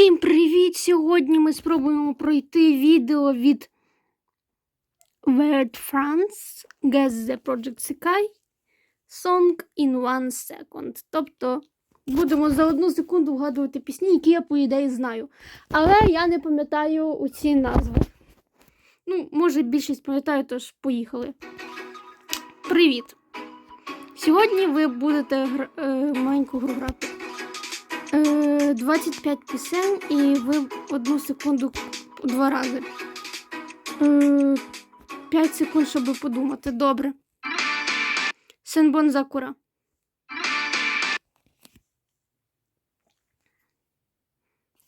Всім привіт! Сьогодні ми спробуємо пройти відео від Word France Guess the Project Sekai Song in One Second. Тобто будемо за одну секунду вгадувати пісні, які я, по ідеї, знаю. Але я не пам'ятаю усі назви. Ну, може, більшість пам'ятаю, тож поїхали. Привіт! Сьогодні ви будете гра... е, маленьку гру грати. Е, 25 пісень, і ви одну секунду два рази. Е, 5 секунд, щоб подумати. Добре. Сенбон Закура.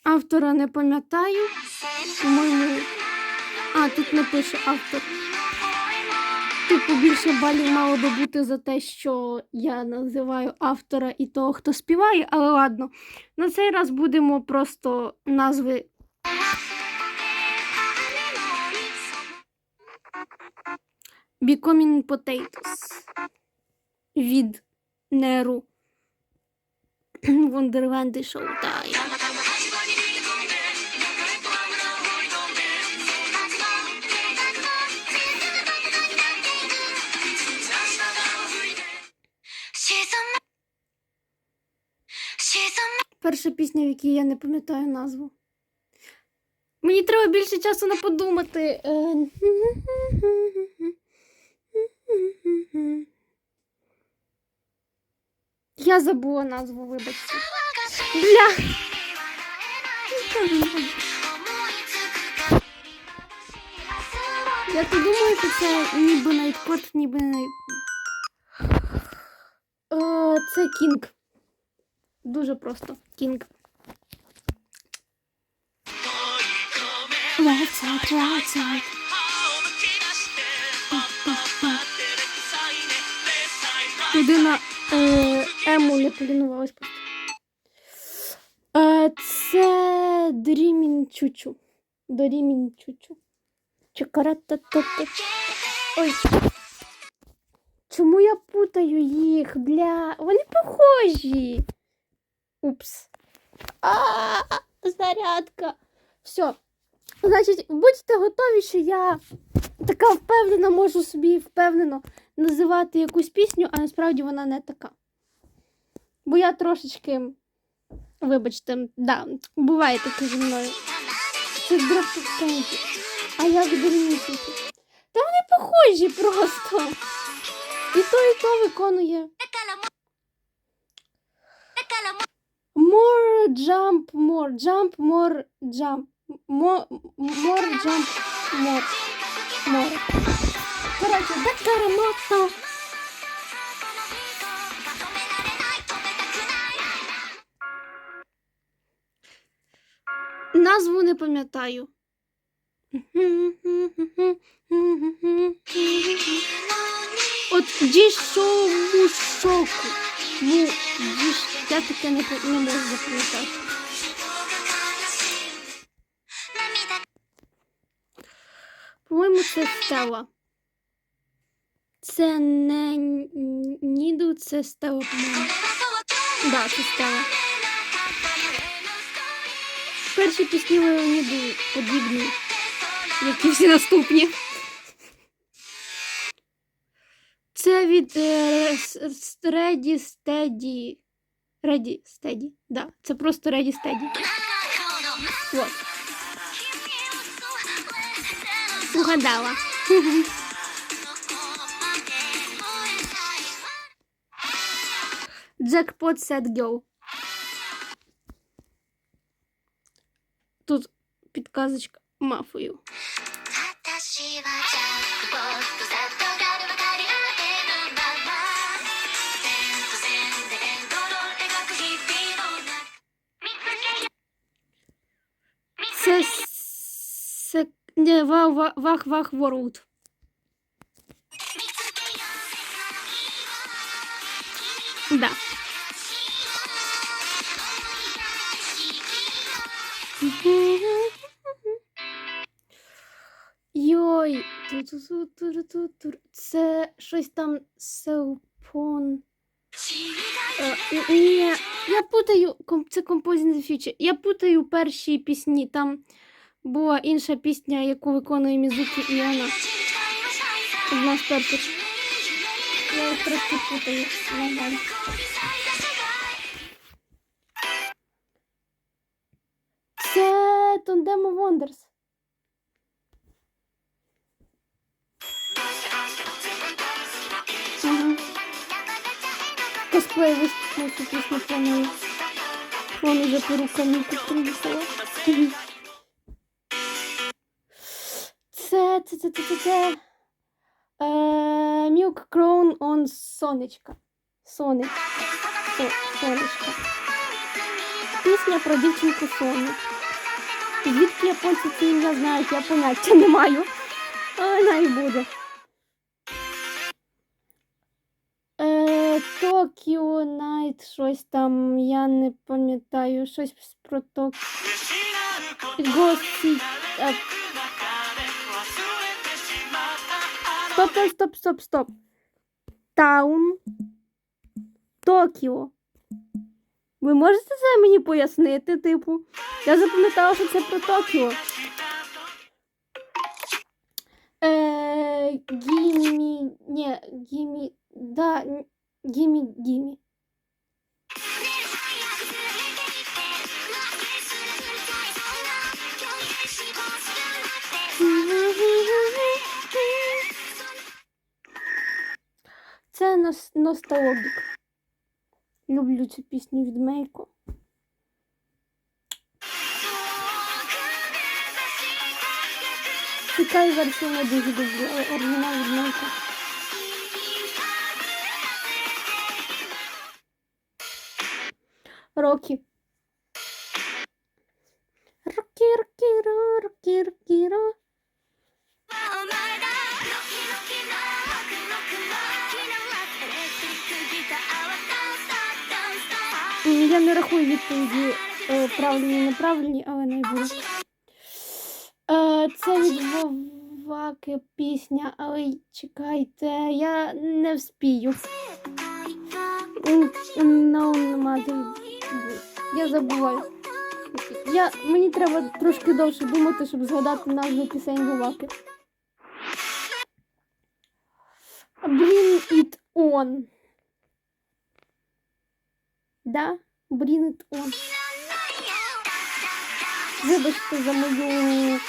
Автора не пам'ятаю. А, тут не пише автор. Типу більше балів мало би бути за те, що я називаю автора і того, хто співає, але ладно. На цей раз будемо просто назви. Becoming Potatoes від Неру. Вундерленди Шоутай. Перша пісня, в якій я не пам'ятаю назву. Мені треба більше часу на подумати. Е, Я забула назву, вибачте. Бля. Я то думаю, що це ніби найткот, ніби най... Е, Це Кінг. Дуже просто. Кінг. Left side. Людина е, ему не полінувалась просто. Е, це Дрімін Чучу. Дорімін Чучу. Чекарата-та-та. Ой. Чому я путаю їх? Бля, вони похожі. Упс. А, зарядка. Все. Значить, будьте готові, що я така впевнена, можу собі впевнено називати якусь пісню, а насправді вона не така. Бо я трошечки, вибачте, да, буває таке зі мною. Це дропкенті. А як дурніші. Та вони похожі просто. І то, і то виконує. More jump, more jump, more jump. More, more jump, more. More. Коротше, декарамото. Назву не пам'ятаю. От дішо мушоку. Му, діш, я таке не, не можу запам'ятати. По-моєму, це Стела. Це не Ніду, це Стела, по-моєму. Да, це Стела. Перші пісні Леоніду подібні, як і всі наступні. Це від е, Ready Steady. Ready Steady. Да, це просто Ready Steady. Вот. Угадала. Jackpot Set Go. Тут підказочка мафою. Це се... Не, вах, вах, вах, ворлд. Да. Йой. Це щось там селпон. Ні, Я путаю це Composing the Future. Я путаю перші пісні. Там була інша пісня, яку виконує Мізуки і вона. Одна з перших. Я їх путаю. Це Косплей виступив цю пісню планую. Вон уже перуками приїхала. Це, це, це, це, це, це. Е, Сонечка. Сони. Сонечка. Пісня про дівчинку Соню. Звідки японці це ім'я знають, я поняття не маю. Але най буде. Токіо Найт, щось там, я не пам'ятаю, щось про Токіо. Гості. Стоп, стоп, стоп, стоп, стоп. Таун. Токіо. Ви можете це мені пояснити, типу? Я запам'ятала, що це про Токіо. Е, гімі. Ні, гімі. Да, н- гімі, гімі. Це нос- ностальгік. Люблю цю пісню від Мейко. Цікаві версії не дуже люблю, але оригінал від Мейко. Рокі. Рокі, рокі, ро, рокі, рокі, ро. Я не рахую відповіді е, правильні і неправильні, але не буду. Е, це від Воваки пісня, але чекайте, я не вспію. No, нема. Я забуваю. Я, мені треба трошки довше думати, щоб згадати назву пісень Воваки. Bring it on. Да, Bring it on. Вибачте за мою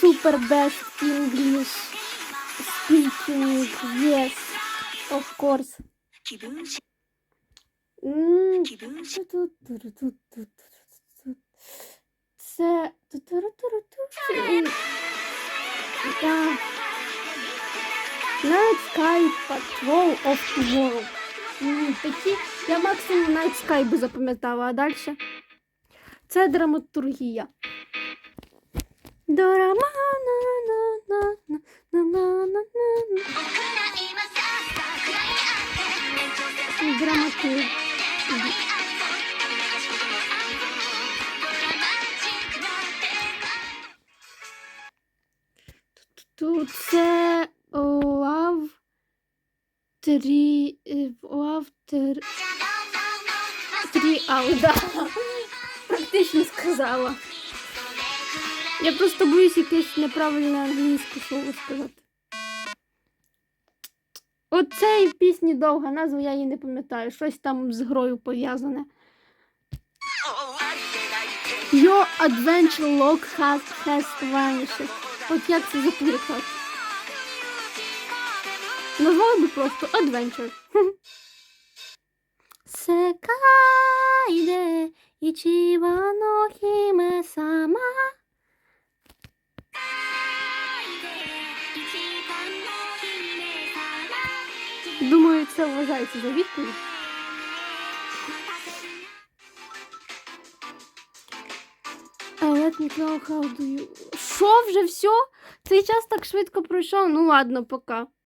super best English speaking. Yes, of course. Це. Night Sky Patrol of Tomorrow. М, Такі я максимум Night Sky би запам'ятала, а далі. Це драматургія. Дорама на на на на на на на на Драматург. Тут це Трі... е, Love Трі... Тріал. Практично сказала. Я просто боюсь якесь неправильне англійське слово сказати. Оцей пісні довга назва, я її не пам'ятаю. Щось там з грою пов'язане. Your adventure log has, has vanished. От як це запам'ятати? Назвали би просто Adventure. Секай де ічіба но хіме сама. Думаю, це вважається за відповідь. Let me know how do you... Що вже все? Цей час так швидко пройшов? Ну ладно, пока.